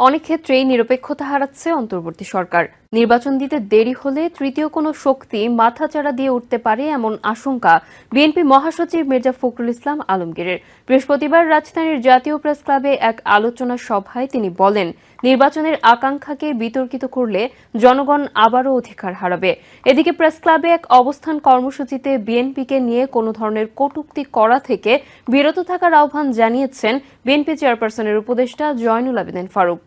অনেক ক্ষেত্রেই নিরপেক্ষতা হারাচ্ছে অন্তর্বর্তী সরকার। নির্বাচন দিতে দেরি হলে তৃতীয় কোনো শক্তি মাথাচাড়া দিয়ে উঠতে পারে এমন আশঙ্কা বিএনপি মহাসচিব মির্জা ফখরুল ইসলাম আলমগীরের। বৃহস্পতিবার রাজধানীর জাতীয় প্রেস ক্লাবে এক আলোচনা সভায় তিনি বলেন, নির্বাচনের আকাঙ্ক্ষাকে বিতর্কিত করলে জনগণ আবারও অধিকার হারাবে। এদিকে প্রেস ক্লাবে এক অবস্থান কর্মসূচিতে বিএনপিকে নিয়ে কোনো ধরনের কটূক্তি করা থেকে বিরত থাকার আহ্বান জানিয়েছেন বিএনপি চেয়ারপারসনের উপদেষ্টা জয়নুল আবেদিন ফারুক।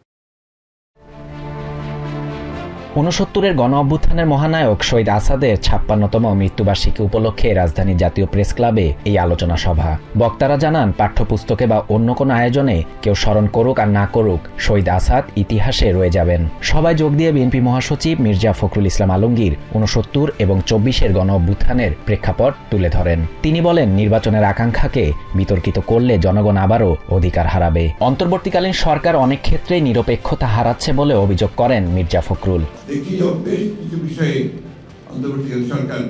ঊনসত্তরের গণ অভ্যুত্থানের মহানায়ক শহীদ আসাদের ছাপ্পান্নতম মৃত্যুবার্ষিকী উপলক্ষে রাজধানীর জাতীয় প্রেস ক্লাবে এই আলোচনা সভা। বক্তারা জানান, পাঠ্যপুস্তকে বা অন্য কোনো আয়োজনে কেউ স্মরণ করুক আর না করুক, শহীদ আসাদ ইতিহাসে রয়ে যাবেন। সবাই যোগ দিয়ে বিএনপি মহাসচিব মির্জা ফখরুল ইসলাম আলমগীর ঊনসত্তর এবং চব্বিশের গণ অভ্যুত্থানের প্রেক্ষাপট তুলে ধরেন। তিনি বলেন, নির্বাচনের আকাঙ্ক্ষাকে বিতর্কিত করলে জনগণ আবারও অধিকার হারাবে। অন্তর্বর্তীকালীন সরকার অনেক ক্ষেত্রেই নিরপেক্ষতা হারাচ্ছে বলে অভিযোগ করেন মির্জা ফখরুল। দেখি বেশ কিছু বিষয়ে অন্তর্বর্তীকালীন সরকার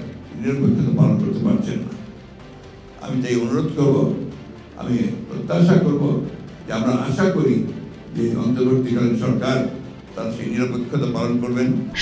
নিরপেক্ষতা পালন করতে পারছেন না। আমি তাই অনুরোধ করব, আমি প্রত্যাশা করব যে আমরা আশা করি যে অন্তর্বর্তীকালীন সরকার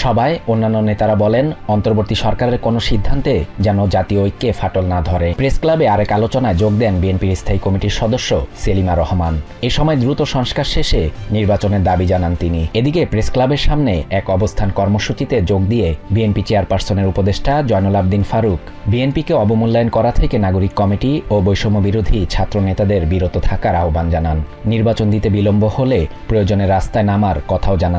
সবাই অন্যান্য নেতারা বলেন, অন্তর্বর্তী সরকারের কোনো সিদ্ধান্তে যেন জাতীয় ঐক্যে ফাটল না ধরে। প্রেস ক্লাবে আরেক আলোচনায় যোগ দেন বিএনপির স্থায়ী কমিটির সদস্য সেলিমা রহমান। এ সময় দ্রুত সংস্কার শেষে নির্বাচনের দাবি জানান তিনি। এদিকে প্রেস ক্লাবের সামনে এক অবস্থান কর্মসূচিতে যোগ দিয়ে বিএনপি চেয়ারপারসনের উপদেষ্টা জয়নুল আবদিন ফারুক, বিএনপিকে অবমূল্যায়ন করা থেকে নাগরিক কমিটি ও বৈষম্য বিরোধী ছাত্র নেতাদের বিরত থাকার আহ্বান জানান। নির্বাচন দিতে বিলম্ব হলে প্রয়োজনে রাস্তায় নামার কথাও জানান